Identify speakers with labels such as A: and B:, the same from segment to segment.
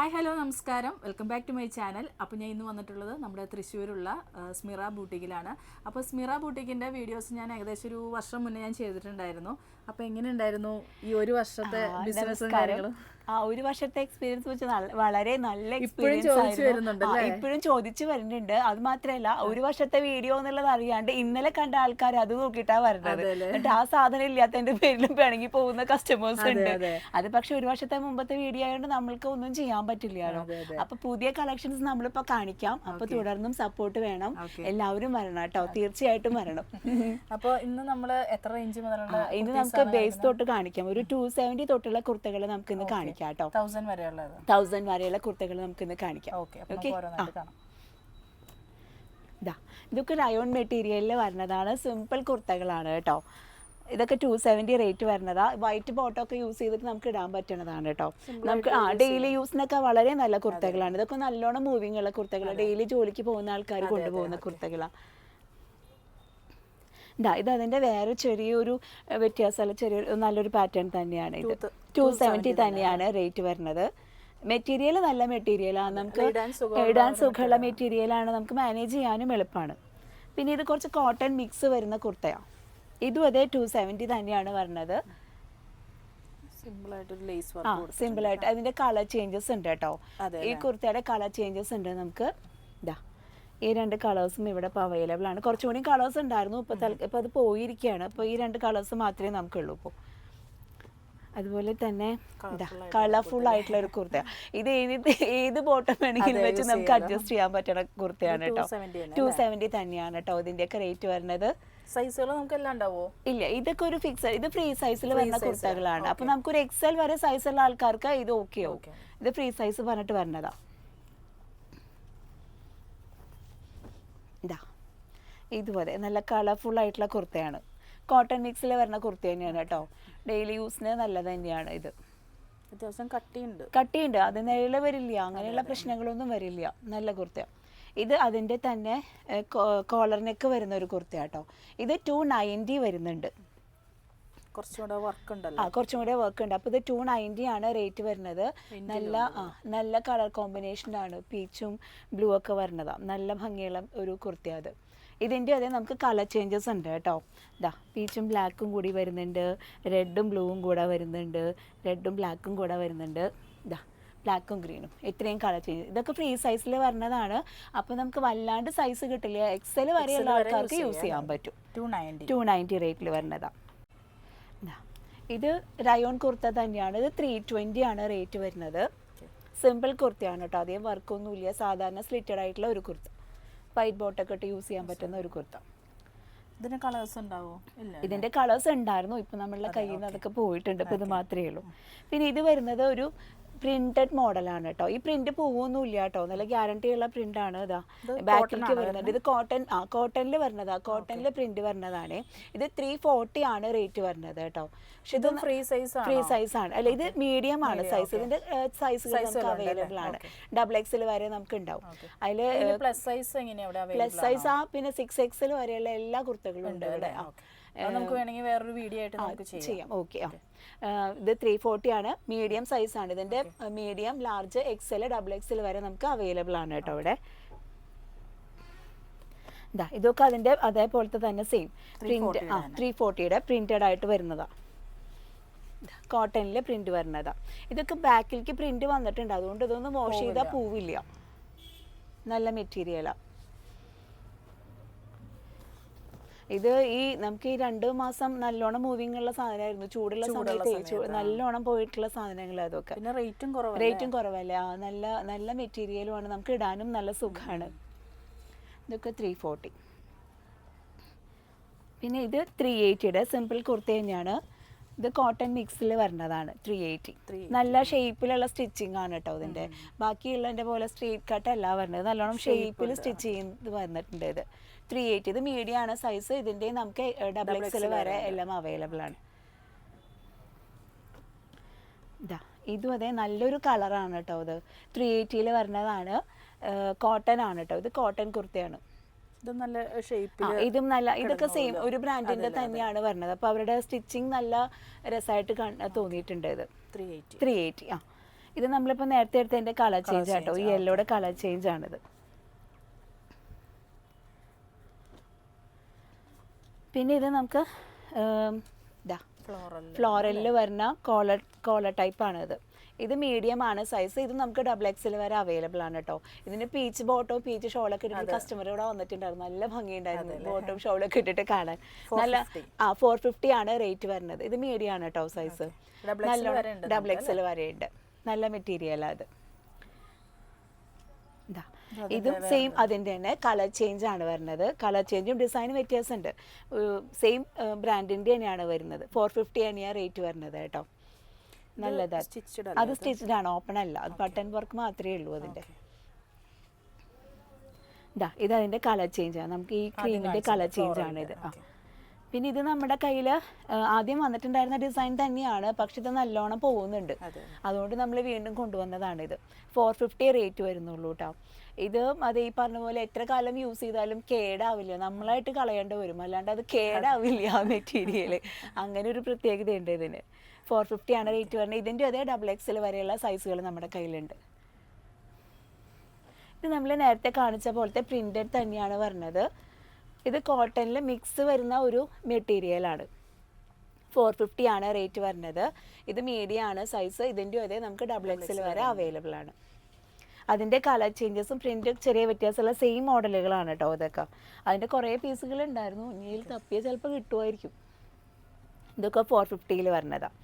A: Hi hello നമസ്കാരം. Welcome back to my channel. അപ്പോൾ ഞാൻ ഇന്ന് വന്നിട്ടുള്ളത് നമ്മുടെ തൃശ്ശൂരുള്ള സ്മിറ ബൂട്ടിക്കിലാണ്. അപ്പോൾ സ്മിറ ബൂട്ടിക്കിന്റെ വീഡിയോസ് ഞാൻ ഏകദേശം ഒരു വർഷം മുന്നേ ഞാൻ ചെയ്തിട്ടുണ്ടായിരുന്നു. അപ്പോൾ എങ്ങനെ ഉണ്ടായിരുന്നു ഈ ഒരു വർഷത്തെ
B: ബിസിനസ്
A: ബിസിനസ്സും കാര്യങ്ങളും?
B: ആ ഒരു വർഷത്തെ എക്സ്പീരിയൻസ് വെച്ച് വളരെ നല്ല എക്സ്പീരിയൻസ്
A: ആയിരുന്നു?
B: ഇപ്പോഴും ചോദിച്ചു വരുന്നുണ്ട്. അത് മാത്രമല്ല ഒരു വർഷത്തെ വീഡിയോ എന്നുള്ളത് അറിയാണ്ട് ഇന്നലെ കണ്ട ആൾക്കാർ അത് നോക്കിയിട്ടാ വരുന്നത്? എന്നിട്ട് ആ സാധനം ഇല്ലാത്തതിന്റെ പേരിലും പിണങ്ങി പോകുന്ന കസ്റ്റമേഴ്സ് ഉണ്ട്.
A: അതെ.
B: പക്ഷെ ഒരു വർഷത്തെ മുമ്പത്തെ വീഡിയോ ആയതുകൊണ്ട് നമ്മൾക്ക് ഒന്നും ചെയ്യാൻ പറ്റില്ലല്ലോ. അപ്പൊ പുതിയ കളക്ഷൻസ് നമ്മളിപ്പോ കാണിക്കാം. അപ്പൊ തുടർന്നും സപ്പോർട്ട് വേണം. എല്ലാവരും വരണം കേട്ടോ. തീർച്ചയായിട്ടും വരണം.
A: അപ്പോൾ ഇന്ന് നമ്മൾ എത്ര റേഞ്ച് മുതലുള്ള
B: ഇന്ന് നമുക്ക് ബേസ് തൊട്ട് കാണിക്കാം. ഒരു ടു സെവന്റി തൊട്ടുള്ള കുർത്തകൾ നമുക്ക് ഇന്ന് കാണിക്കാം. കേട്ടോ
A: തൗസൻഡ് വരെയുള്ളത്.
B: തൗസൻഡ് വരെയുള്ള കുർത്തകൾ നമുക്ക് ഇന്ന് കാണിക്കാം
A: ഓക്കെ
B: ഇതാ ഇതൊക്കെ റയോൺ മെറ്റീരിയലിൽ വരുന്നതാണ് സിമ്പിൾ കുർത്തകളാണ് കേട്ടോ. ഇതൊക്കെ ടു സെവന്റി റേറ്റ് വരുന്നതാ വൈറ്റ് ബോട്ടം ഒക്കെ യൂസ് ചെയ്തിട്ട് നമുക്ക് ഇടാൻ പറ്റുന്നതാണ് കേട്ടോ. നമുക്ക് ആ ഡെയിലി യൂസിനൊക്കെ വളരെ നല്ല കുർത്തകളാണ്. ഇതൊക്കെ നല്ലോണം മൂവിങ് ഉള്ള കുർത്തകളാണ് ഡെയിലി ജോലിക്ക് പോകുന്ന ആൾക്കാർ കൊണ്ടുപോകുന്ന കുർത്തകളാണ് ഇതാ ഇത് അതിന്റെ വേറെ ചെറിയൊരു വ്യത്യാസമല്ല ചെറിയൊരു നല്ലൊരു പാറ്റേൺ തന്നെയാണ് ഇത്. ടു സെവന്റി തന്നെയാണ് റേറ്റ് വരുന്നത്. മെറ്റീരിയൽ നല്ല മെറ്റീരിയലാണ് നമുക്ക്
A: ഇടാൻ സുഖമുള്ള
B: മെറ്റീരിയലാണ് നമുക്ക് മാനേജ് ചെയ്യാനും എളുപ്പമാണ്. പിന്നെ ഇത് കുറച്ച് കോട്ടൺ മിക്സ് വരുന്ന കുർത്തയാണ് ഇതും അതേ ടു സെവന്റി തന്നെയാണ് വരുന്നത്. ആ ആയിട്ട്. അതിന്റെ കളർ ചേഞ്ചസ് ഉണ്ട് കേട്ടോ. ഈ കുർത്തയുടെ കളർ ചേഞ്ചസ് ഉണ്ട് നമുക്ക്. ഇതാ ഈ രണ്ട് കളേഴ്സും ഇവിടെ ഇപ്പോൾ അവൈലബിൾ ആണ്. കുറച്ചുകൂടി കളേഴ്സ് ഉണ്ടായിരുന്നു. ഇപ്പോൾ ഇപ്പോൾ അത് പോയിരിക്കുകയാണ്. അപ്പോൾ ഈ രണ്ട് കളേഴ്സ് മാത്രമേ നമുക്കുള്ളൂ ഇപ്പോൾ അതുപോലെ തന്നെ കളർഫുൾ ആയിട്ടുള്ള ഒരു കുർത്ത. ഇത് ഏത് ഏത് ബോട്ടം വേണമെങ്കിലും വെച്ച് നമുക്ക് അഡ്ജസ്റ്റ് ചെയ്യാൻ പറ്റുന്ന കുർത്തയാണ് കേട്ടോ
A: 270
B: ടു സെവന്റി തന്നെയാണ് കേട്ടോ ഇതിന്റെയൊക്കെ റേറ്റ് വരുന്നത്.
A: സൈസുകൾ നമുക്ക് എല്ലാം ഉണ്ടാവോ
B: ഇല്ല ഇതൊക്കെ ഒരു ഫിക്സ് ഇത് ഫ്രീ സൈസിൽ വരുന്ന കുർത്തകളാണ്. അപ്പൊ നമുക്കൊരു എക്സൽ വരെ സൈസുള്ള ആൾക്കാർക്ക് ഇത് ഓക്കെ ആവും. ഇത് ഫ്രീ സൈസ് പറഞ്ഞിട്ട് വരുന്നതാ ഇതാ. ഇതുപോലെ നല്ല കളർഫുൾ ആയിട്ടുള്ള കുർത്തയാണ്. കോട്ടൺ മിക്സിൽ വരുന്ന കുർത്തി തന്നെയാണ് കേട്ടോ. ഡെയിലി യൂസിന് നല്ലത് തന്നെയാണ് ഇത്.
A: അത്യാവശ്യം കട്ടിയുണ്ട്.
B: കട്ടിയുണ്ട്. അത് നിഴൽ വരില്ല. അങ്ങനെയുള്ള പ്രശ്നങ്ങളൊന്നും വരില്ല. നല്ല കുർത്ത ഇത് അതിന്റെ തന്നെ കോളർ നെക്ക് വരുന്ന ഒരു കുർത്ത കേട്ടോ. ഇത് ടു നയന്റി വരുന്നുണ്ട്.
A: കുറച്ചുകൂടെ വർക്ക്
B: ആ കുറച്ചും കൂടെ വർക്ക് ഉണ്ട് അപ്പോൾ ഇത് ടു നയന്റി ആണ് റേറ്റ് വരുന്നത്. നല്ല ആ നല്ല കളർ കോമ്പിനേഷനാണ് പീച്ചും ബ്ലൂ ഒക്കെ വരുന്നതാണ് നല്ല ഭംഗിയുള്ള ഒരു കുർത്തി അത്. ഇതിന്റെ അതേ നമുക്ക് കളർ ചേഞ്ചസ് ഉണ്ട് കേട്ടോ. ഇതാ പീച്ചും ബ്ലാക്കും കൂടി വരുന്നുണ്ട്. റെഡും ബ്ലൂവും കൂടെ വരുന്നുണ്ട്. റെഡും ബ്ലാക്കും കൂടെ വരുന്നുണ്ട്. ഇതാ ബ്ലാക്കും ഗ്രീനും ഇത്രയും കളർ ചേഞ്ച് ഇതൊക്കെ ഫ്രീ സൈസിൽ വരുന്നതാണ് അപ്പോൾ നമുക്ക് വല്ലാണ്ട് സൈസ് കിട്ടില്ല. എക്സൽ വരെയുള്ള
A: വരെ
B: ആൾക്കാർക്ക് യൂസ് ചെയ്യാൻ പറ്റും.
A: ടു
B: നയന്റി റേറ്റിൽ വരുന്നതാണ് ഇത് റയോൺ കുർത്ത തന്നെയാണ്. ഇത് ത്രീ ട്വന്റി ആണ് റേറ്റ് വരുന്നത്. സിമ്പിൾ കുർത്തയാണ് കേട്ടോ അധികം വർക്കൊന്നുമില്ല സാധാരണ സ്ലിറ്റഡ് ആയിട്ടുള്ള ഒരു കുർത്ത വൈറ്റ് ബോട്ടൊക്കെ ഇട്ട് യൂസ് ചെയ്യാൻ പറ്റുന്ന ഒരു കുർത്ത
A: ഇതിന് കളേഴ്സ് ഉണ്ടാവോ? ഇല്ല
B: ഇതിന്റെ കളേഴ്സ് ഉണ്ടായിരുന്നു. ഇപ്പൊ നമ്മളുടെ കയ്യിൽ നിന്ന് അതൊക്കെ പോയിട്ടുണ്ട്. ഇപ്പൊ ഇത് മാത്രമേ ഉള്ളൂ. പിന്നെ ഇത് വരുന്നത് ഒരു പ്രിന്റഡ് മോഡലാണ് കേട്ടോ. ഈ പ്രിന്റ് പോവൊന്നുമില്ല കേട്ടോ. നല്ല ഗ്യാരണ്ടി ഉള്ള പ്രിന്റ് ആണ് ഇതാ. ബാക്കിലേക്ക് വരുന്നത്. ഇത് കോട്ടൺ ആ കോട്ടണിൽ വരുന്നതാ. കോട്ടണിൽ പ്രിന്റ് വരുന്നതാണ്. ഇത് ത്രീ ഫോർട്ടി ആണ് റേറ്റ് വരുന്നത് കേട്ടോ. പക്ഷെ ഇത്
A: ഫ്രീ സൈസ്
B: ഫ്രീ സൈസ് ആണ്. അല്ല ഇത് മീഡിയം ആണ് സൈസ് ഇതിന്റെ സൈസ് നമുക്ക് അവൈലബിൾ ആണ്. ഡബിൾ എക്സിൽ വരെ നമുക്ക് ഉണ്ടാവും അതിൽ
A: പ്ലസ് സൈസ്
B: പ്ലസ് സൈസ് ആ പിന്നെ സിക്സ് എക്സിൽ വരെയുള്ള എല്ലാ കുർത്തകളും ഉണ്ട് ഇവിടെ.
A: നമുക്ക് വേണമെങ്കിൽ വേറൊരു വീഡിയോ ആയിട്ട് നമുക്ക് ചെയ്യാം.
B: ഓക്കെ ഇത് ത്രീ ഫോർട്ടി ആണ്. മീഡിയം സൈസ് ആണ്. ഇതിന്റെ medium large XL double XL വരെ നമുക്ക് അവൈലബിൾ ആണ് കേട്ടോ ഇവിടെ. ഇതാ ഇതൊക്കെ അതിന്റെ അതേപോലത്തെ തന്നെ സെയിം പ്രിന്റ് ആ ത്രീ ഫോർട്ടിയുടെ പ്രിന്റഡ് ആയിട്ട് വരുന്നതാ. കോട്ടണിൽ പ്രിന്റ് വരുന്നതാ. ഇതൊക്കെ ബാക്കിലേക്ക് പ്രിന്റ് വന്നിട്ടുണ്ട്. അതുകൊണ്ട് ഇതൊന്നും വാഷ് ചെയ്താൽ പോവില്ല. നല്ല മെറ്റീരിയലാ ഇത് ഈ നമുക്ക് ഈ രണ്ട് മാസം നല്ലോണം മൂവിങ് ഉള്ള സാധനമായിരുന്നു. ചൂടുള്ള സമയത്ത് നല്ലോണം പോയിട്ടുള്ള സാധനങ്ങൾ അതൊക്കെ
A: പിന്നെ റേറ്റും കുറവ്
B: റേറ്റും കുറവല്ലേ. ആ, നല്ല നല്ല മെറ്റീരിയലും ആണ്. നമുക്ക് ഇടാനും നല്ല സുഖമാണ് ഇതൊക്കെ ത്രീ ഫോർട്ടി പിന്നെ ഇത് ത്രീ എയ്റ്റിയുടെ സിമ്പിൾ കുർത്ത തന്നെയാണ്. ഇത് കോട്ടൺ മിക്സിൽ വരുന്നതാണ് ത്രീ എയ്റ്റി നല്ല ഷേപ്പിലുള്ള സ്റ്റിച്ചിങ് ആണ് കേട്ടോ ഇതിന്റെ ബാക്കിയുള്ളതിന്റെ പോലെ സ്ട്രീറ്റ് കട്ട് അല്ല വരുന്നത് നല്ലോണം ഷേപ്പിൽ സ്റ്റിച്ച് ചെയ്ത് വന്നിട്ടുണ്ട് ഇത്. ത്രീ എയ്റ്റി ഇത് മീഡിയം ആണ് സൈസ് ഇതിന്റെ നമുക്ക് ഡബിൾ എക്സിൽ വരെ എല്ലാം അവൈലബിൾ ആണ്. ഇതാ ഇതും അതെ നല്ലൊരു കളറാണ് കേട്ടോ ഇത്. ത്രീ എയ്റ്റിയിൽ വരുന്നതാണ് കോട്ടൺ ആണ് കേട്ടോ ഇത് കോട്ടൺ കുർത്തയാണ്.
A: ഇതും നല്ല
B: ഷേപ്പ് ഇതും നല്ല ഇതൊക്കെ സെയിം ഒരു ബ്രാൻഡിന്റെ തന്നെയാണ് വരുന്നത് അപ്പോൾ അവരുടെ സ്റ്റിച്ചിങ് നല്ല രസമായിട്ട് തോന്നിയിട്ടുണ്ട് ഇത്.
A: ത്രീ എയ്റ്റി
B: ആ. ഇത് നമ്മളിപ്പോൾ നേരത്തെ എടുത്തതിന്റെ കളർ ചേഞ്ച് ആട്ടോ. ഈ യെല്ലോയുടെ കളർ ചേഞ്ച് ആണിത്. പിന്നെ ഇത് നമുക്ക് ഫ്ലോറലിൽ ഇതാ
A: ഫ്ലോറൽ
B: ഫ്ലോറലിൽ വരുന്ന കോളർ കോളർ ടൈപ്പ് ആണ് ഇത് ഇത് മീഡിയം ആണ്. സൈസ് ഇത് നമുക്ക് ഡബിൾ എക്സിൽ വരെ അവൈലബിൾ ആണ് കേട്ടോ ഇതിന് പീച്ച് ബോട്ടോ പീച്ച് ഷോളൊക്കെ ഇട്ടിട്ട് കസ്റ്റമർ ഇവിടെ വന്നിട്ടുണ്ടായിരുന്നു. നല്ല ഭംഗിയുണ്ടായിരുന്നു ബോട്ടും ഷോളൊക്കെ ഇട്ടിട്ട് കാണാൻ. നല്ല ആ ഫോർ ഫിഫ്റ്റി ആണ് റേറ്റ് വരുന്നത്. ഇത് മീഡിയം ആണ് കേട്ടോ സൈസ് നല്ല ഡബിൾ എക്സിൽ വരെ ഉണ്ട് നല്ല മെറ്റീരിയൽ അത് ഇതാ. ഇതും സെയിം അതിന്റെ തന്നെ കളർ ചേഞ്ച് ആണ് വരുന്നത്. കളർ ചേഞ്ചും ഡിസൈനും വ്യത്യാസമുണ്ട്. സെയിം ബ്രാൻഡിന്റെ തന്നെയാണ് വരുന്നത്. ഫോർ ഫിഫ്റ്റി തന്നെയാണ് റേറ്റ് വരുന്നത് കേട്ടോ.
A: നല്ലതാണ്
B: അത് സ്റ്റിച്ച്ഡ് ആണ്. ഓപ്പൺ അല്ല. അത് ബട്ടൺ വർക്ക് മാത്രമേ ഉള്ളൂ അതിന്റെ ഇതാ ഇത് അതിന്റെ കളർ ചേഞ്ച് ആണ്. നമുക്ക് ഈ ക്രീമിന്റെ കളർ ചേഞ്ച് ആണ് ഇത്. ആ. പിന്നെ ഇത് നമ്മുടെ കയ്യിൽ ആദ്യം വന്നിട്ടുണ്ടായിരുന്ന ഡിസൈൻ തന്നെയാണ്. പക്ഷെ ഇത് നല്ലോണം പോകുന്നുണ്ട്. അതുകൊണ്ട് നമ്മൾ വീണ്ടും കൊണ്ടുവന്നതാണ് ഇത്. ഫോർ ഫിഫ്റ്റി റേറ്റ് വരുന്നുള്ളൂ കേട്ടോ ഇത് അത് ഈ പറഞ്ഞ പോലെ എത്ര കാലം യൂസ് ചെയ്താലും കേടാവില്ല. നമ്മളായിട്ട് കളയേണ്ട വരും. അല്ലാണ്ട് അത് കേടാവില്ല ആ മെറ്റീരിയൽ അങ്ങനെ ഒരു പ്രത്യേകതയുണ്ട് ഇതിന്. ഫോർ ഫിഫ്റ്റി ആണ് റേറ്റ് വരുന്നത്. ഇതിന്റെ അതേ ഡബിൾ എക്സൽ വരെയുള്ള സൈസുകൾ നമ്മുടെ കയ്യിലുണ്ട്. ഇത് നമ്മൾ നേരത്തെ കാണിച്ച പോലത്തെ പ്രിന്റഡ് തന്നെയാണ് പറഞ്ഞത് ഇത് കോട്ടണിൽ മിക്സ് വരുന്ന ഒരു മെറ്റീരിയലാണ് ഫോർ ഫിഫ്റ്റി ആണ് റേറ്റ് വരുന്നത്. ഇത് മീഡിയ ആണ് സൈസ് ഇതിന്റെ അതേ നമുക്ക് ഡബിൾ എക്സൽ വരെ അവൈലബിൾ ആണ്. അതിന്റെ കളർ ചേഞ്ചസും പ്രിന്റും ചെറിയ വ്യത്യാസമുള്ള സെയിം മോഡലുകളാണ് കേട്ടോ ഇതൊക്കെ. അതിന്റെ കുറേ പീസുകൾ ഉണ്ടായിരുന്നു ഇനിയിൽ തപ്പിയ ചിലപ്പോൾ കിട്ടുമായിരിക്കും ഇതൊക്കെ ഫോർ ഫിഫ്റ്റിയിൽ വരുന്നതാണ്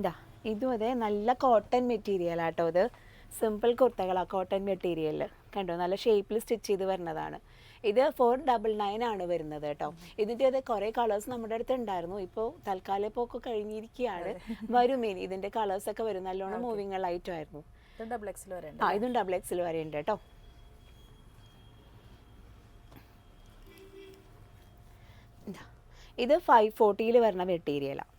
B: ഇതാ ഇതും അതെ നല്ല കോട്ടൺ മെറ്റീരിയൽ ആട്ടോ ഇത്. സിമ്പിൾ കുർത്തകളാണ് കോട്ടൺ മെറ്റീരിയലിൽ കണ്ടോ? നല്ല ഷേപ്പിൽ സ്റ്റിച്ച് ചെയ്ത് വരുന്നതാണ് ഇത് ഫോർ ഡബിൾ നയൻ ആണ് വരുന്നത് കേട്ടോ ഇതിന്റെ അത് കുറേ കളേഴ്സ് നമ്മുടെ അടുത്ത് ഉണ്ടായിരുന്നു ഇപ്പോൾ തൽക്കാലം ഇപ്പോൾ ഒക്കെ കഴിഞ്ഞിരിക്കുകയാണ് വരും ഇനി. ഇതിന്റെ കളേഴ്സൊക്കെ വരും. നല്ലോണം മൂവിങ്
A: ഇത് ഡബിൾ എക്സിൽ വരെ ഉണ്ട്
B: ആ ഇതും ഡബിൾ എക്സിൽ വരെ ഉണ്ട് കേട്ടോ ഇതാ. ഫൈവ് ഫോർട്ടിയിൽ വരുന്ന മെറ്റീരിയലാണ്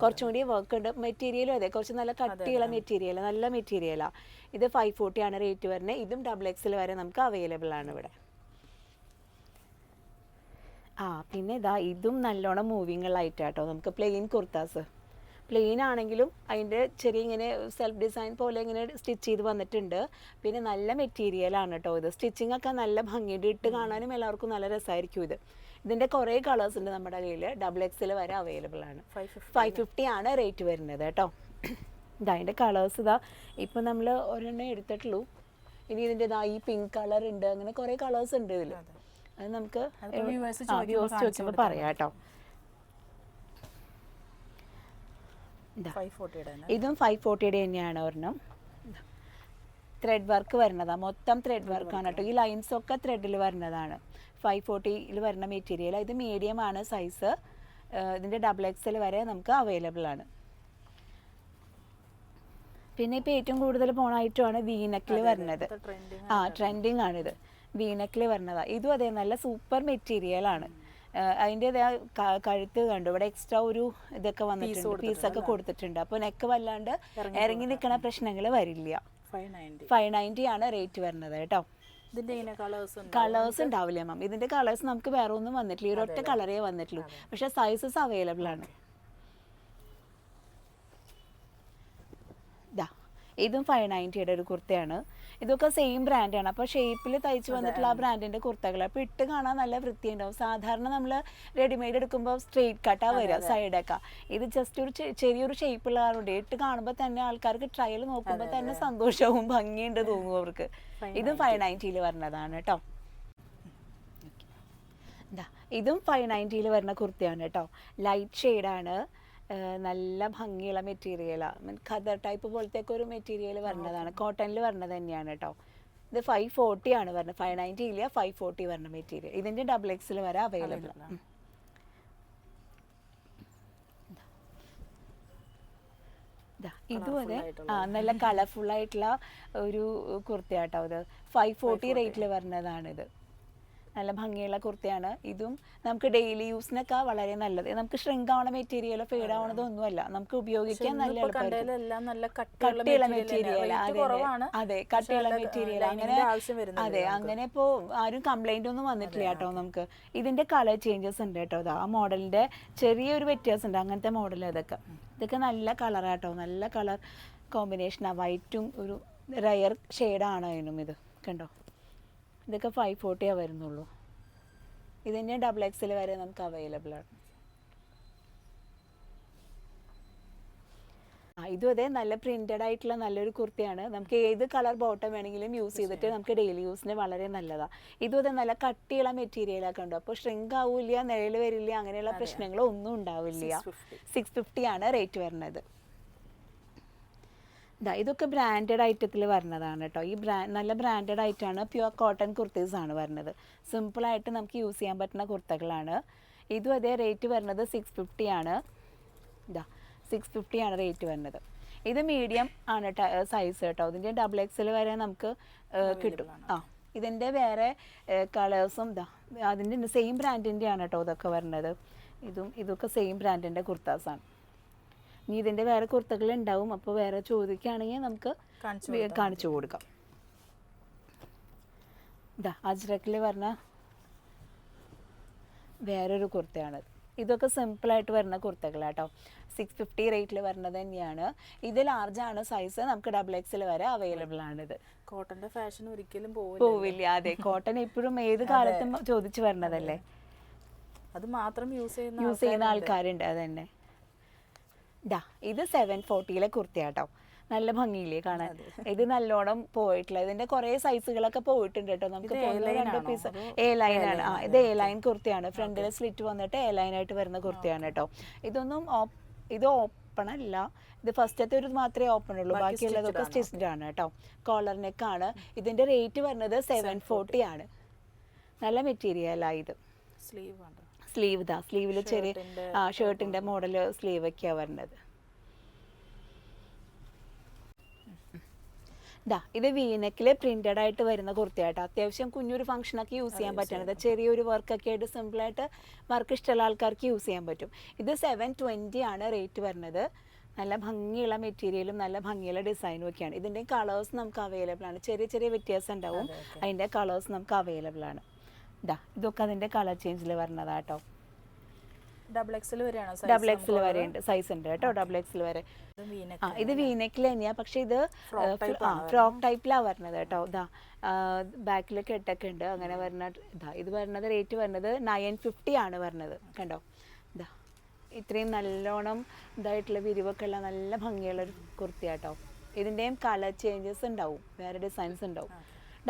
A: കുറച്ചുകൂടി വർക്ക് ഉണ്ട്
B: മെറ്റീരിയലും അതെ കുറച്ച് നല്ല കട്ടിയുള്ള മെറ്റീരിയൽ നല്ല മെറ്റീരിയലാണ് ഇത് ഫൈവ് ഫോർട്ടി ആണ് റേറ്റ് വരുന്നത് ഇതും ഡബിൾ എക്സിൽ വരെ നമുക്ക് അവൈലബിൾ ആണ് ഇവിടെ. ആ പിന്നെ ഇതാ ഇതും നല്ലോണം മൂവിങ്ങുള്ള ആയിട്ടാട്ടോ നമുക്ക് പ്ലെയിൻ കുർത്താസ് പ്ലെയിൻ ആണെങ്കിലും അതിന്റെ ചെറിയ ഇങ്ങനെ സെൽഫ് ഡിസൈൻ പോലെ ഇങ്ങനെ സ്റ്റിച്ച് ചെയ്ത് വന്നിട്ടുണ്ട്. പിന്നെ നല്ല മെറ്റീരിയലാണ് കേട്ടോ ഇത്. സ്റ്റിച്ചിങ് ഒക്കെ നല്ല ഭംഗിയുടെ ഇട്ട് കാണാനും എല്ലാവർക്കും നല്ല രസമായിരിക്കും ഇത്. ഇതിന്റെ കുറേ കളേഴ്സ് ഉണ്ട് നമ്മുടെ കയ്യിൽ. ഡബിൾ എക്സിൽ വരെ അവൈലബിൾ ആണ്.
A: ഫൈവ് ഫിഫ്റ്റി
B: ആണ് റേറ്റ് വരുന്നത് കേട്ടോ ഇതാ അതിന്റെ കളേഴ്സ് ഇതാ. ഇപ്പം നമ്മൾ ഒരെണ്ണം എടുത്തിട്ടുള്ളൂ. ഇനി ഇതിന്റെ ഇതാ ഈ പിങ്ക് കളർ ഉണ്ട്. അങ്ങനെ കുറേ കളേഴ്സ് ഉണ്ട് ഇതിൽ അത്. നമുക്ക് ചോദിക്കുമ്പോൾ പറയാം കേട്ടോ ഇതാ.
A: ഫൈവ് ഫോർട്ടിയുടെ
B: തന്നെയാണ് ഒരെണ്ണം. ത്രെഡ് വർക്ക് വരുന്നതാണ് മൊത്തം ത്രെഡ് വർക്കാണ് കേട്ടോ. ഈ ലൈൻസ് ഒക്കെ ത്രെഡിൽ വരുന്നതാണ്. ഫൈവ് ഫോർട്ടിയിൽ വരുന്ന മെറ്റീരിയൽ ഇത് മീഡിയം ആണ് സൈസ് ഇതിന്റെ ഡബിൾ എക്സൽ വരെ നമുക്ക് അവൈലബിൾ ആണ്. പിന്നെ ഇപ്പോൾ ഏറ്റവും കൂടുതൽ പോണായിട്ടുമാണ് വീനക്കിൽ വരുന്നത്. ആ ട്രെൻഡിങ് ആണിത് വീനക്കിൽ വരുന്നതാണ് ഇതും അതേ നല്ല സൂപ്പർ മെറ്റീരിയൽ ആണ്. അതിന്റെ കഴുത്ത് കണ്ടു. ഇവിടെ എക്സ്ട്രാ ഒരു ഇതൊക്കെ വന്നിട്ടുണ്ട്. പീസൊക്കെ കൊടുത്തിട്ടുണ്ട്. അപ്പോൾ നെക്ക് വല്ലാണ്ട് ഇറങ്ങി നിൽക്കണ പ്രശ്നങ്ങൾ വരില്ല.
A: ഫൈവ്
B: നയന്റി ആണ് റേറ്റ് വരുന്നത് കേട്ടോ.
A: കളേഴ്സ്
B: ഉണ്ടാവില്ല മാം ഇതിന്റെ കളേഴ്സ് നമുക്ക് വേറെ ഒന്നും വന്നിട്ടില്ല. ഈ ഒരൊറ്റ കളറേ വന്നിട്ടുള്ളൂ. പക്ഷെ സൈസസ് അവൈലബിൾ ആണ്. ഇതും ഫൈവ് നയന്റിയുടെ ഒരു കുർത്തയാണ്. ഇതൊക്കെ സെയിം ബ്രാൻഡാണ് അപ്പോൾ ഷേപ്പിൽ തയ്ച്ച് വന്നിട്ടുള്ള ആ ബ്രാൻഡിന്റെ കുർത്തകൾ അപ്പോൾ ഇട്ട് കാണാൻ നല്ല വൃത്തിയുണ്ടാവും. സാധാരണ നമ്മൾ റെഡിമെയ്ഡ് എടുക്കുമ്പോൾ സ്ട്രെയിറ്റ് കട്ടാ വരിക സൈഡൊക്കെ ഇത് ജസ്റ്റ് ഒരു ചെറിയൊരു ഷേപ്പുള്ള ആളുണ്ട്. ഇട്ട് കാണുമ്പോൾ തന്നെ ആൾക്കാർക്ക് ട്രയൽ നോക്കുമ്പോൾ തന്നെ സന്തോഷവും ഭംഗിയുണ്ട് തോന്നും അവർക്ക്. ഇത് ഫൈവ് നയന്റിയിൽ വരുന്നതാണ് കേട്ടോ. ഇതും ഫൈവ് നയന്റിയിൽ വരുന്ന കുർത്തിയാണ് കേട്ടോ. ലൈറ്റ് ഷെയ്ഡാണ് നല്ല ഭംഗിയുള്ള മെറ്റീരിയലാണ് ഖദർ ടൈപ്പ് പോലത്തെ ഒക്കെ ഒരു മെറ്റീരിയൽ വരണതാണ്. കോട്ടണിൽ വരണത് തന്നെയാണ് കേട്ടോ ഇത് ഫൈവ് ഫോർട്ടി ആണ് വരുന്നത് ഫൈവ് നയന്റി ഇല്ല ഫൈവ് ഫോർട്ടി വരണ മെറ്റീരിയൽ ഇതിന്റെ ഡബിൾ എക്സിൽ വരെ അവൈലബിൾ ആണ് ഇതും അതെ. ആ നല്ല കളർഫുൾ ആയിട്ടുള്ള ഒരു കുർത്തിയാട്ടോ ഇത്. ഫൈവ് ഫോർട്ടി റേറ്റിൽ വരുന്നതാണിത് നല്ല ഭംഗിയുള്ള കുർത്തിയാണ്. ഇതും നമുക്ക് ഡെയിലി യൂസിനൊക്കെ വളരെ നല്ലത്. നമുക്ക് ഷ്രിങ്ക് ആവണ മെറ്റീരിയലോ ഫേഡ് ആവണതോ ഒന്നുമല്ല നമുക്ക് ഉപയോഗിക്കാൻ നല്ല
A: കട്ടിയുള്ള മെറ്റീരിയൽ
B: അതെ കട്ടിയുള്ള മെറ്റീരിയൽ അങ്ങനെ അതെ അങ്ങനെ ഇപ്പോ ആരും കംപ്ലൈന്റ് ഒന്നും വന്നിട്ടില്ല കേട്ടോ നമുക്ക്. ഇതിന്റെ കളർ ചേഞ്ചസ് ഉണ്ട് കേട്ടോ. ആ മോഡലിന്റെ ചെറിയൊരു വ്യത്യാസം ഉണ്ട് അങ്ങനത്തെ മോഡൽ അതൊക്കെ ഇതൊക്കെ. നല്ല കളറാട്ടോ നല്ല കളർ കോമ്പിനേഷനാണ് വൈറ്റും ഒരു റയർ ഷെയ്ഡാണ് അതിനും ഇത്. കണ്ടോ? ഇതൊക്കെ ഫൈവ് ഫോർട്ടിയേ വരുന്നുള്ളൂ. ഇതിന്റെ ഡബിൾ എക്സിൽ വരെ നമുക്ക് അവൈലബിൾ ആണ്. ആ ഇതും അതെ നല്ല പ്രിന്റഡ് ആയിട്ടുള്ള നല്ലൊരു കുർത്തിയാണ്. നമുക്ക് ഏത് കളർ ബോട്ടം വേണമെങ്കിലും യൂസ് ചെയ്തിട്ട് നമുക്ക് ഡെയിലി യൂസിന് വളരെ നല്ലതാണ് ഇതും അതെ നല്ല കട്ടിയുള്ള മെറ്റീരിയലൊക്കെ ഉണ്ട്. അപ്പോൾ ഷ്രിങ്ക് ആവില്ല നിഴൽ വരില്ല അങ്ങനെയുള്ള പ്രശ്നങ്ങളോ ഒന്നും ഉണ്ടാവില്ല.
A: 650.
B: സിക്സ് ഫിഫ്റ്റി ആണ് റേറ്റ് വരുന്നത്. ഇതാ ഇതൊക്കെ ബ്രാൻഡഡ് ഐറ്റത്തിൽ വരുന്നതാണ് കേട്ടോ ഈ ബ്രാ നല്ല ബ്രാൻഡഡ് ആയിട്ടാണ് പ്യുവർ കോട്ടൺ കുർത്തീസ് ആണ് വരുന്നത് സിമ്പിളായിട്ട് നമുക്ക് യൂസ് ചെയ്യാൻ പറ്റുന്ന കുർത്തകളാണ്. ഇതും അതേ റേറ്റ് വരുന്നത് സിക്സ് ഫിഫ്റ്റി ആണ്. ഇതാ സിക്സ് ഫിഫ്റ്റി ആണ് റേറ്റ് വരുന്നത്. ഇത് മീഡിയം ആണ് സൈസ് കേട്ടോ ഇതിന്റെ ഡബിൾ എക്സൽ വരെ നമുക്ക് കിട്ടും. ആ ഇതിന്റെ വേറെ കളേഴ്സും ഇതാ അതിന്റെ സെയിം ബ്രാൻഡിന്റെ ആണ് കേട്ടോ ഇതൊക്കെ വരുന്നത് ഇതും ഇതൊക്കെ സെയിം ബ്രാൻഡിന്റെ കുർത്താസാണ്. ഇനി ഇതിന്റെ വേറെ കുർത്തകൾ ഉണ്ടാവും. അപ്പോൾ വേറെ ചോദിക്കുകയാണെങ്കിൽ നമുക്ക്
A: കാണിച്ചു
B: കൊടുക്കാം. ഇതാ അജ്രക്കിൽ പറഞ്ഞ വേറൊരു കുർത്തയാണ്. ഇതൊക്കെ സിമ്പിൾ ആയിട്ട് വരുന്ന കുർത്തകളാട്ടോ. സിക്സ് ഫിഫ്റ്റി റേറ്റിൽ വരുന്നത് തന്നെയാണ്. ഇത് ആണ് സൈസ് നമുക്ക് ഡബിൾ എക്സിൽ വരെ അവൈലബിൾ ആണിത്.
A: കോട്ടന്റെ ഫാഷൻ ഒരിക്കലും പോവില്ല
B: പോവില്ല അതെ. കോട്ടൺ എപ്പോഴും ഏത് കാലത്തും ചോദിച്ചു വരണതല്ലേ?
A: അത്. മാത്രം യൂസ് ചെയ്യുന്ന
B: യൂസ് ചെയ്യുന്ന ആൾക്കാരുണ്ട് അതന്നെ. ഇതാ ഇത് സെവൻ ഫോർട്ടിയിലെ കുർത്തിയാട്ടോ. നല്ല ഭംഗിയില്ലേ കാണാൻ. ഇത് നല്ലോണം പോയിട്ടുള്ള ഇതിന്റെ കുറെ സൈസുകളൊക്കെ പോയിട്ടുണ്ട് കേട്ടോ നമുക്ക് രണ്ട്? പീസ് എ ലൈൻ ആണ്. ആ ഇത് എ ലൈൻ കുർത്തിയാണ്. ഫ്രണ്ടിൽ സ്ലിറ്റ് വന്നിട്ട് എ ലൈൻ ആയിട്ട് വരുന്ന കുർത്തിയാണ് കേട്ടോ ഇതൊന്നും ഇത് ഓപ്പൺ അല്ല. ഇത് ഫസ്റ്റത്തെ ഒരു മാത്രമേ ഓപ്പൺ ഉള്ളൂ. ബാക്കിയുള്ളതൊക്കെ സ്റ്റിച്ച്ഡ് ആണ്. കേട്ടോ കോളർ നെക്ക് ആണ്. ഇതിന്റെ റേറ്റ് വരുന്നത് സെവൻ ഫോർട്ടി ആണ്. നല്ല മെറ്റീരിയൽ മെറ്റീരിയലാ ഇത്.
A: സ്ലീവ് ആണ്.
B: സ്ലീവ് ഇതാ. സ്ലീവിൽ ചെറിയ
A: ഷർട്ടിന്റെ
B: ആ മോഡൽ സ്ലീവ് ഒക്കെയാ വരുന്നത് ഇതാ ഇത് വീനക്കിൽ പ്രിന്റഡ് ആയിട്ട് വരുന്ന കുർത്തിയായിട്ട് അത്യാവശ്യം കുഞ്ഞൊരു ഫംഗ്ഷനൊക്കെ യൂസ് ചെയ്യാൻ പറ്റണത് ചെറിയൊരു വർക്കൊക്കെ ആയിട്ട് സിമ്പിളായിട്ട് വർക്ക് ഇഷ്ടമുള്ള ആൾക്കാർക്ക് യൂസ് ചെയ്യാൻ പറ്റും. ഇത് സെവൻ ട്വന്റി ആണ് റേറ്റ് വരുന്നത്. നല്ല ഭംഗിയുള്ള മെറ്റീരിയലും നല്ല ഭംഗിയുള്ള ഡിസൈനും ഒക്കെയാണ്. ഇതിന്റെ കളേഴ്സ് നമുക്ക് അവൈലബിൾ ആണ്. ചെറിയ ചെറിയ വ്യത്യാസം ഉണ്ടാവും. അതിന്റെ കളേഴ്സ് നമുക്ക് അവൈലബിൾ ആണ്. ഇതാ ഇതൊക്കെ അതിന്റെ കളർ ചേഞ്ചിൽ വരണതാ കേട്ടോ
A: ഡബിൾ എക്സിൽ വരെയാണോ
B: ഡബിൾ എക്സിൽ? വരെ ഉണ്ട് സൈസ് ഉണ്ട് കേട്ടോ ഡബിൾ എക്സിൽ വരെ.
A: ഇത് V-neck
B: ആ ഇത് വീനെക്കിൽ തന്നെയാ പക്ഷെ ഇത് ഫ്രോക്ക് ടൈപ്പിലാണ് വരുന്നത്? കേട്ടോ ഇതാ ബാക്കിൽ കെട്ടൊക്കെ ഉണ്ട് അങ്ങനെ വരുന്ന ഇതാ ഇത് വരുന്നത് റേറ്റ് വരുന്നത് നയൻ ഫിഫ്റ്റി ആണ് വരുന്നത് കണ്ടോ? ഇതാ ഇത്രയും നല്ലോണം ഇതായിട്ടുള്ള വിരിവൊക്കെ ഉള്ള നല്ല ഭംഗിയുള്ള ഒരു കുർത്തിയാട്ടോ ഇതിന്റെയും കളർ ചേഞ്ചസ് ഉണ്ടാവും വേറെ ഡിസൈൻസ് ഉണ്ടാവും.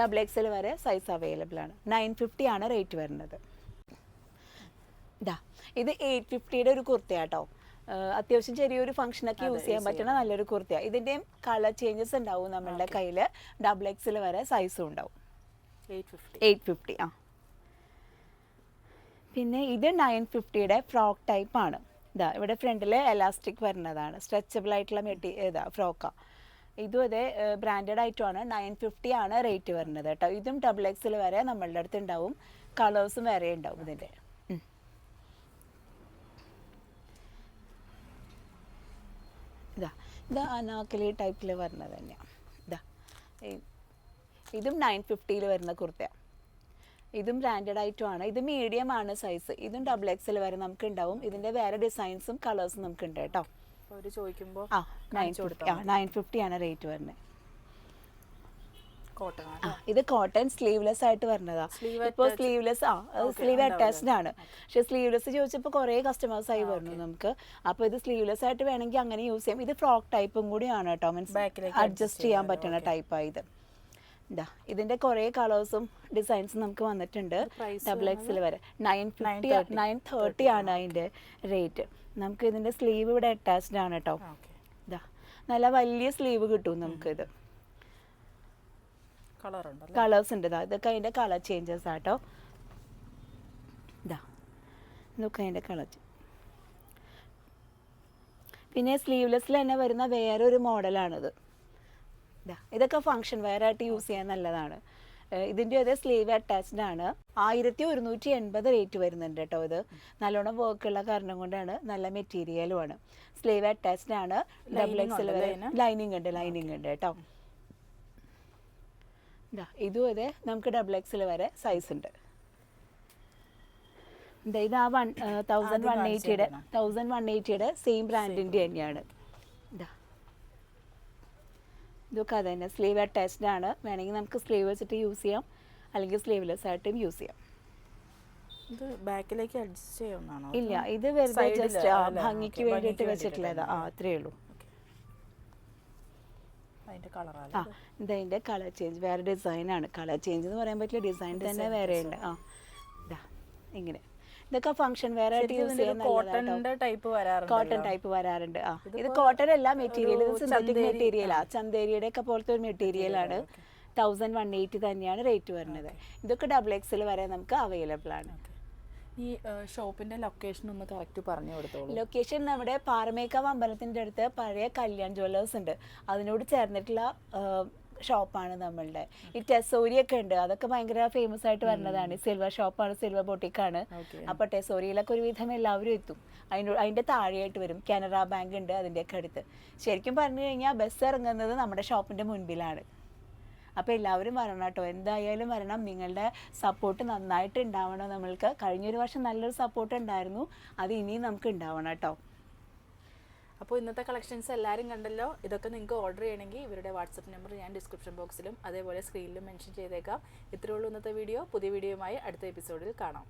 B: ഡബിൾ എക്സൽ വരെ സൈസ് അവൈലബിൾ ആണ്. നയൻ ഫിഫ്റ്റി ആണ് റേറ്റ് വരുന്നത്. ഇതാ ഇത് എയ്റ്റ് ഫിഫ്റ്റിയുടെ ഒരു കുർത്തയാട്ടോ അത്യാവശ്യം ചെറിയൊരു ഫംഗ്ഷനൊക്കെ യൂസ് ചെയ്യാൻ പറ്റുന്ന നല്ലൊരു കുർത്തിയാണ് ഇതിന്റെയും കളർ ചേഞ്ചസ് ഉണ്ടാവും നമ്മളുടെ കയ്യിൽ ഡബിൾ എക്സിൽ വരെ സൈസും ഉണ്ടാവും.
A: 850
B: എയ്റ്റ് ഫിഫ്റ്റി ആ. പിന്നെ ഇത് നയൻ ഫിഫ്റ്റിയുടെ ഫ്രോക്ക് ടൈപ്പാണ് ആണ്. ഇതാ ഇവിടെ ഫ്രണ്ടിൽ എലാസ്റ്റിക് വരുന്നതാണ്. സ്ട്രെച്ചബിൾ ആയിട്ടുള്ള മെറ്റീരിയൽ ഇതാ ഫ്രോക്കാ. ഇതും അതേ ബ്രാൻഡഡ് ആയിട്ടുമാണ് നയൻ ഫിഫ്റ്റി ആണ് റേറ്റ് വരുന്നത് കേട്ടോ. ഇതും ഡബിൾ എക്സിൽ വരെ നമ്മളുടെ അടുത്ത് ഉണ്ടാവും. കളേഴ്സും വേറെ ഉണ്ടാവും ഇതിന്റെ. ഇതാ ഇത് അനാക്കലി ടൈപ്പിൽ വരുന്നത് തന്നെയാണ് ഇതാ ഇതും നയൻ ഫിഫ്റ്റിയിൽ വരുന്ന കുർത്തയാണ് ഇതും ബ്രാൻഡഡ് ആയിട്ടുമാണ്. ഇത് മീഡിയം ആണ് സൈസ് ഇതും ഡബിൾ എക്സിൽ വരെ നമുക്ക് ഉണ്ടാവും. ഇതിന്റെ വേറെ ഡിസൈൻസും കളേഴ്സും നമുക്ക് ഉണ്ട് കേട്ടോ.
A: ചോദിക്കുമ്പോൾ ചോദിക്കുമ്പോ
B: ആ നയൻ ഫിഫ്റ്റി ആ നയൻ ഫിഫ്റ്റി ആണ് റേറ്റ് വരുന്നത് ഇത് കോട്ടൺ സ്ലീവ്ലെസ് ആയിട്ട് വരുന്നതാ.
A: ഇപ്പൊ.
B: സ്ലീവ്ലെസ് ആ സ്ലീവ്. അറ്റാച്ച്ഡ് ആണ്. പക്ഷെ സ്ലീവ്ലെസ് ചോദിച്ചപ്പോൾ കുറേ കസ്റ്റമേഴ്സ് ആയി വരുന്നു നമുക്ക്. അപ്പൊ ഇത് സ്ലീവ്ലെസ് ആയിട്ട് വേണമെങ്കിൽ അങ്ങനെ യൂസ് ചെയ്യാം. ഇത് ഫ്രോക്ക് ടൈപ്പും കൂടിയാണ് കേട്ടോ മീൻസ് അഡ്ജസ്റ്റ് ചെയ്യാൻ പറ്റുന്ന ടൈപ്പാണ് ഇത്. ഇതാ ഇതിന്റെ കുറെ കളേഴ്സും ഡിസൈൻസും നമുക്ക് വന്നിട്ടുണ്ട്. ഡബിൾ എക്സിൽ വരെ. Nine fifty
A: 930.
B: നയൻ തേർട്ടി ആണ് അതിന്റെ റേറ്റ് നമുക്ക് ഇതിന്റെ സ്ലീവ് ഇവിടെ അറ്റാച്ച്ഡ് ആണ് കേട്ടോ ഇതാ നല്ല വലിയ സ്ലീവ് കിട്ടും നമുക്കിത്. കളേഴ്സ് ഉണ്ട്. ഇതാ ഇതൊക്കെ അതിന്റെ കളർ ചേഞ്ചസ് ആട്ടോ ഇതാ ഇതൊക്കെ അതിന്റെ കളർ പിന്നെ സ്ലീവ്ലെസ്സിൽ തന്നെ വരുന്ന വേറൊരു മോഡലാണിത് ഇതാ ഇതൊക്കെ ഫങ്ഷൻ വെയർ ആയിട്ട് യൂസ് ചെയ്യാൻ നല്ലതാണ്. ഇതിന്റെ അതേ സ്ലീവ് അറ്റാച്ച്ഡ് ആണ്. ആയിരത്തി ഒരുന്നൂറ്റി എൺപത് റേറ്റ് വരുന്നുണ്ട് കേട്ടോ ഇത്. നല്ലോണം വർക്ക് ഉള്ള കാരണം കൊണ്ടാണ് നല്ല മെറ്റീരിയലും ആണ്. സ്ലീവ് അറ്റാച്ച്ഡ് ആണ്. Double XL? ലൈനിങ് ഉണ്ട് ലൈനിങ് ഉണ്ട് കേട്ടോ ഇതാ അതെ നമുക്ക് ഡബിൾ എക്സൽ വരെ സൈസ് ഉണ്ട്. ഇത് ആ വൺ തൗസൻഡ് വൺ എയ്റ്റിയുടെ തൗസൻഡ് വൺ എയ്റ്റിയുടെ സെയിം ബ്രാൻഡിന്റെ തന്നെയാണ്. ഇതാ ഇതൊക്കെ അത് തന്നെ. സ്ലീവ് അറ്റാച്ച്ഡ് ആണ്. വേണമെങ്കിൽ നമുക്ക് സ്ലീവ് വെച്ചിട്ട് യൂസ് ചെയ്യാം. അല്ലെങ്കിൽ സ്ലീവ്ലെസ് ആയിട്ടും യൂസ് ചെയ്യാം.
A: ഇത് ബാക്കിലേക്ക് അഡ്ജസ്റ്റ് ചെയ്യുന്നതാണോ
B: ഇല്ല ഇത് വെറുതെ ജസ്റ്റ്? ഭംഗിക്ക് വേണ്ടിയിട്ട് വെച്ചിട്ടുള്ളതാ. ആ അത്രേ ഉള്ളൂ. ആ ഇതതിന്റെ കളർ ചേഞ്ച് വേറെ ഡിസൈനാണ് കളർ ചേഞ്ച് എന്ന് പറയാൻ പറ്റില്ല. ഡിസൈൻ തന്നെ വേറെ ഉണ്ട്. ആ ഇതാ ഇങ്ങനെ. ഇതൊക്കെ ഫംഗ്ഷൻ വെറൈറ്റി ആയിട്ട് യൂസ് ചെയ്യാൻ
A: കോട്ടൺ ടൈപ്പ് വരാറുണ്ട്
B: കോട്ടൺ ടൈപ്പ് വരാറുണ്ട്. ആ ഇത് കോട്ടൺ അല്ല മെറ്റീരിയൽ ഇത് സിന്തറ്റിക് മെറ്റീരിയലാ ചന്തേരിയുടെ ഒക്കെ പോലത്തെ ഒരു മെറ്റീരിയൽ ആണ്. തൗസൻഡ് വൺ എയ്റ്റി തന്നെയാണ് റേറ്റ് വരുന്നത്. ഇതൊക്കെ ഡബിൾ എക്സിൽ വരെ നമുക്ക് അവൈലബിൾ ആണ്.
A: ഈ ഷോപ്പിന്റെ ലൊക്കേഷൻ ഒന്ന് കറക്റ്റ് പറഞ്ഞു കൊടുത്തോളൂ.
B: ലൊക്കേഷൻ നമ്മുടെ പാറമേക്കാവ് അമ്പലത്തിന്റെ അടുത്ത് പഴയ കല്യാൺ ജ്വല്ലേഴ്സ് ഉണ്ട്. അതിനോട് ചേർന്നിട്ടുള്ള ഷോപ്പാണ് നമ്മളുടെ. ഈ ടെസോരി ഒക്കെ ഉണ്ട് അതൊക്കെ ഭയങ്കര ഫേമസ് ആയിട്ട് വരുന്നതാണ് സിൽവർ ഷോപ്പാണ് സിൽവർ ബോട്ടിക്കാണ്. അപ്പൊ ടെസോറിയിലൊക്കെ ഒരുവിധം എല്ലാവരും എത്തും. അതിനോട് അതിന്റെ താഴെയായിട്ട് വരും. കാനറ ബാങ്ക് ഉണ്ട് അതിന്റെയൊക്കെ അടുത്ത്. ശരിക്കും പറഞ്ഞു കഴിഞ്ഞാൽ ബസ് ഇറങ്ങുന്നത് നമ്മുടെ ഷോപ്പിന്റെ മുൻപിലാണ്. അപ്പോൾ എല്ലാവരും വരണം കേട്ടോ. എന്തായാലും വരണം. നിങ്ങളുടെ സപ്പോർട്ട് നന്നായിട്ട് ഉണ്ടാവണം. നമ്മൾക്ക് കഴിഞ്ഞൊരു വർഷം നല്ലൊരു സപ്പോർട്ട് ഉണ്ടായിരുന്നു. അത് ഇനിയും നമുക്ക് ഉണ്ടാവണം കേട്ടോ.
A: അപ്പോൾ ഇന്നത്തെ കളക്ഷൻസ് എല്ലാവരും കണ്ടല്ലോ? ഇതൊക്കെ നിങ്ങൾക്ക് ഓർഡർ ചെയ്യണമെങ്കിൽ ഇവരുടെ വാട്സപ്പ് നമ്പർ ഞാൻ ഡിസ്ക്രിപ്ഷൻ ബോക്സിലും അതേപോലെ സ്ക്രീനിലും മെൻഷൻ ചെയ്തേക്കാം. ഇത്രയേ ഉള്ളൂ ഇന്നത്തെ വീഡിയോ പുതിയ വീഡിയോയുമായി അടുത്ത എപ്പിസോഡിൽ കാണാം.